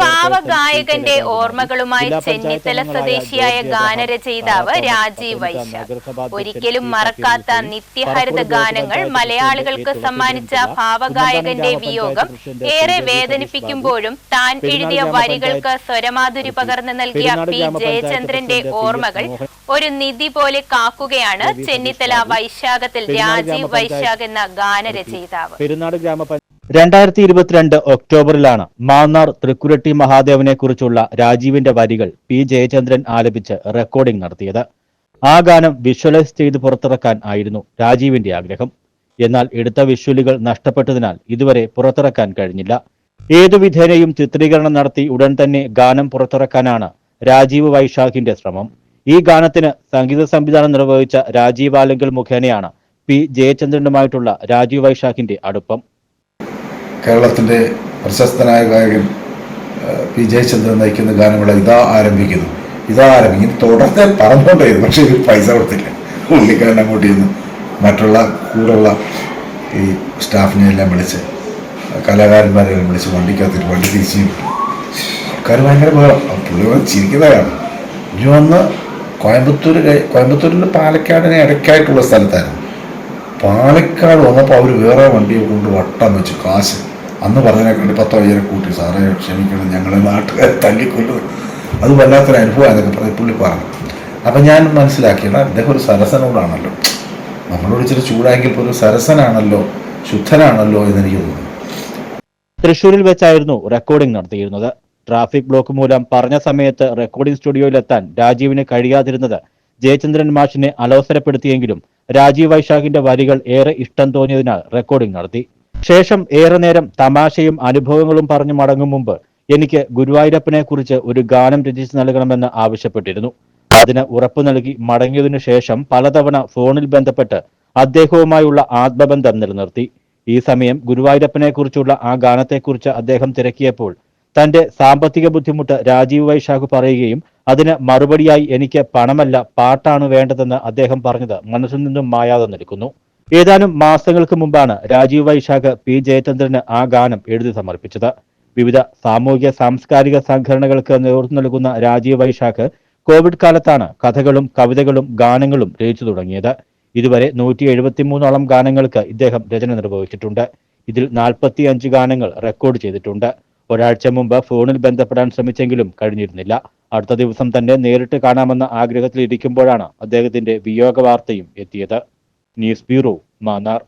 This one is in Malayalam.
പാവഗായകന്റെ ഓർമ്മകളുമായി ചെന്നിത്തല സ്വദേശിയായ ഗാനരചയിതാവ് രാജീവ് വൈശ്യ. ഒരിക്കലും മറക്കാത്ത നിത്യഹരിത ഗാനങ്ങൾ മലയാളികൾക്ക് സമ്മാനിച്ച ഭാവഗായകന്റെ വിയോഗം ഏറെ വേദനിപ്പിക്കുമ്പോഴും താൻ എഴുതിയ വരികൾക്ക് സ്വരമാധുരി പകർന്നു നൽകിയ പി ജയചന്ദ്രന്റെ ഓർമ്മകൾ ഒരു നിധി പോലെ കാക്കുകയാണ് ചെന്നിത്തല വൈശാഖത്തിൽ രാജീവ് വൈശാഖ് എന്ന ഗാനരചയിതാവ്. പെരുന്നാട് ഗ്രാമപഞ്ചായത്ത് രണ്ടായിരത്തി ഇരുപത്തിരണ്ട് ഒക്ടോബറിലാണ് മാന്നാർ തൃക്കുരട്ടി മഹാദേവനെ കുറിച്ചുള്ള രാജീവിന്റെ വരികൾ പി. ജയചന്ദ്രൻ ആലപിച്ച് റെക്കോർഡിംഗ് നടത്തിയത്. ആ ഗാനം വിഷ്വലൈസ് ചെയ്ത് പുറത്തിറക്കാൻ ആയിരുന്നു രാജീവിന്റെ ആഗ്രഹം. എന്നാൽ എടുത്ത വിഷ്വലുകൾ നഷ്ടപ്പെട്ടതിനാൽ ഇതുവരെ പുറത്തിറക്കാൻ കഴിഞ്ഞില്ല. ഏതു വിധേനയും ചിത്രീകരണം നടത്തി ഉടൻ തന്നെ ഗാനം പുറത്തിറക്കാനാണ് രാജീവ് വൈശാഖിന്റെ ശ്രമം. ഈ ഗാനത്തിന് സംഗീത സംവിധാനം നിർവഹിച്ച രാജീവ് ആലങ്കൽ മുഖേനയാണ് പി. ജയചന്ദ്രനുമായിട്ടുള്ള രാജീവ് വൈശാഖിന്റെ അടുപ്പം. കേരളത്തിന്റെ പ്രശസ്തനായ ഗായകൻ പി ജയചന്ദ്രൻ നയിക്കുന്ന ഗാനമേള ഇതാ ആരംഭിക്കുന്നു. ഇതാ ആരംഭിക്കുന്നു. തുടർന്ന് പറഞ്ഞുകൊണ്ടായിരുന്നു പക്ഷേ ഇത് പൈസ കൊടുത്തില്ല. പുള്ളിക്കാരൻ അങ്ങോട്ട് ചെന്ന് മറ്റുള്ള കൂടുള്ള ഈ സ്റ്റാഫിനെ എല്ലാം വിളിച്ച് കലാകാരന്മാരെ എല്ലാം വിളിച്ച് വണ്ടിക്കകത്തിട്ട് വണ്ടി തിരിച്ചു കാര്യം ഭയങ്കര പുള്ളി ചിരിക്കുന്നതാണ്. ഇനി വന്ന് കോയമ്പത്തൂർ കോയമ്പത്തൂരിൽ പാലക്കാടിന് ഇടയ്ക്കായിട്ടുള്ള സ്ഥലത്തായിരുന്നു. പാലക്കാട് വന്നപ്പോൾ അവർ വേറെ വണ്ടിയെ കൊണ്ട് വട്ടം വെച്ച് കാശ് അന്ന് പറഞ്ഞതിനെക്കൊണ്ട് പത്തോ അയ്യരെ കൂട്ടി സാറേ ക്ഷമിക്കണം ഞങ്ങളെ നാട്ടുകാരെ തല്ലിക്കൊല്ലുന്നത് അത് വല്ലാത്തൊരു അനുഭവം എന്നൊക്കെ പറഞ്ഞ് പുള്ളി പറഞ്ഞു. അപ്പം ഞാൻ മനസ്സിലാക്കിയത് അദ്ദേഹം ഒരു സരസനോടാണല്ലോ. നമ്മളോട് ഇച്ചിരി ചൂടായെങ്കിൽ പോലും സരസനാണല്ലോ ശുദ്ധനാണല്ലോ എന്ന് എനിക്ക് തോന്നുന്നു. തൃശൂരിൽ വെച്ചായിരുന്നു റെക്കോർഡിംഗ് നടത്തിയിരുന്നത്. ട്രാഫിക് ബ്ലോക്ക് മൂലം പറഞ്ഞ സമയത്ത് റെക്കോർഡിംഗ് സ്റ്റുഡിയോയിലെത്താൻ രാജീവിന് കഴിയാതിരുന്നത് ജയചന്ദ്രൻ മാഷിനെ അലോസരപ്പെടുത്തിയെങ്കിലും രാജീവ് വൈശാഖിന്റെ വരികൾ ഏറെ ഇഷ്ടം തോന്നിയതിനാൽ റെക്കോർഡിംഗ് നടത്തി. ശേഷം ഏറെ നേരം തമാശയും അനുഭവങ്ങളും പറഞ്ഞു മടങ്ങും മുമ്പ് എനിക്ക് ഗുരുവായൂരപ്പനെ കുറിച്ച് ഒരു ഗാനം രചിച്ചു നൽകണമെന്ന് ആവശ്യപ്പെട്ടിരുന്നു. അതിന് ഉറപ്പു നൽകി മടങ്ങിയതിനു ശേഷം പലതവണ ഫോണിൽ ബന്ധപ്പെട്ട് അദ്ദേഹവുമായുള്ള ആത്മബന്ധം നിലനിർത്തി. ഈ സമയം ഗുരുവായൂരപ്പനെ കുറിച്ചുള്ള ആ ഗാനത്തെക്കുറിച്ച് അദ്ദേഹം തിരക്കിയപ്പോൾ തന്റെ സാമ്പത്തിക ബുദ്ധിമുട്ട് രാജീവ് വൈശാഖ് പറയുകയും അതിന് മറുപടിയായി എനിക്ക് പണമല്ല പാട്ടാണ് വേണ്ടതെന്ന് അദ്ദേഹം പറഞ്ഞത് മനസ്സിൽ നിന്നും മായാതെ നിൽക്കുന്നു. ഏതാനും മാസങ്ങൾക്ക് മുമ്പാണ് രാജീവ് വൈശാഖ് പി. ജയചന്ദ്രന് ആ ഗാനം എഴുതി സമർപ്പിച്ചത്. വിവിധ സാമൂഹിക സാംസ്കാരിക സംഘടനകൾക്ക് നേതൃത്വം നൽകുന്ന രാജീവ് വൈശാഖ് കോവിഡ് കാലത്താണ് കഥകളും കവിതകളും ഗാനങ്ങളും രചിച്ചു തുടങ്ങിയത്. ഇതുവരെ നൂറ്റി എഴുപത്തിമൂന്നോളം ഗാനങ്ങൾക്ക് ഇദ്ദേഹം രചന നിർവഹിച്ചിട്ടുണ്ട്. ഇതിൽ നാൽപ്പത്തി അഞ്ച് ഗാനങ്ങൾ റെക്കോർഡ് ചെയ്തിട്ടുണ്ട്. ഒരാഴ്ച മുമ്പ് ഫോണിൽ ബന്ധപ്പെടാൻ ശ്രമിച്ചെങ്കിലും കഴിഞ്ഞിരുന്നില്ല. അടുത്ത ദിവസം തന്നെ നേരിട്ട് കാണാമെന്ന ആഗ്രഹത്തിൽ ഇരിക്കുമ്പോഴാണ് അദ്ദേഹത്തിന്റെ വിയോഗ വാർത്തയും എത്തിയത്. News Bureau, Manar.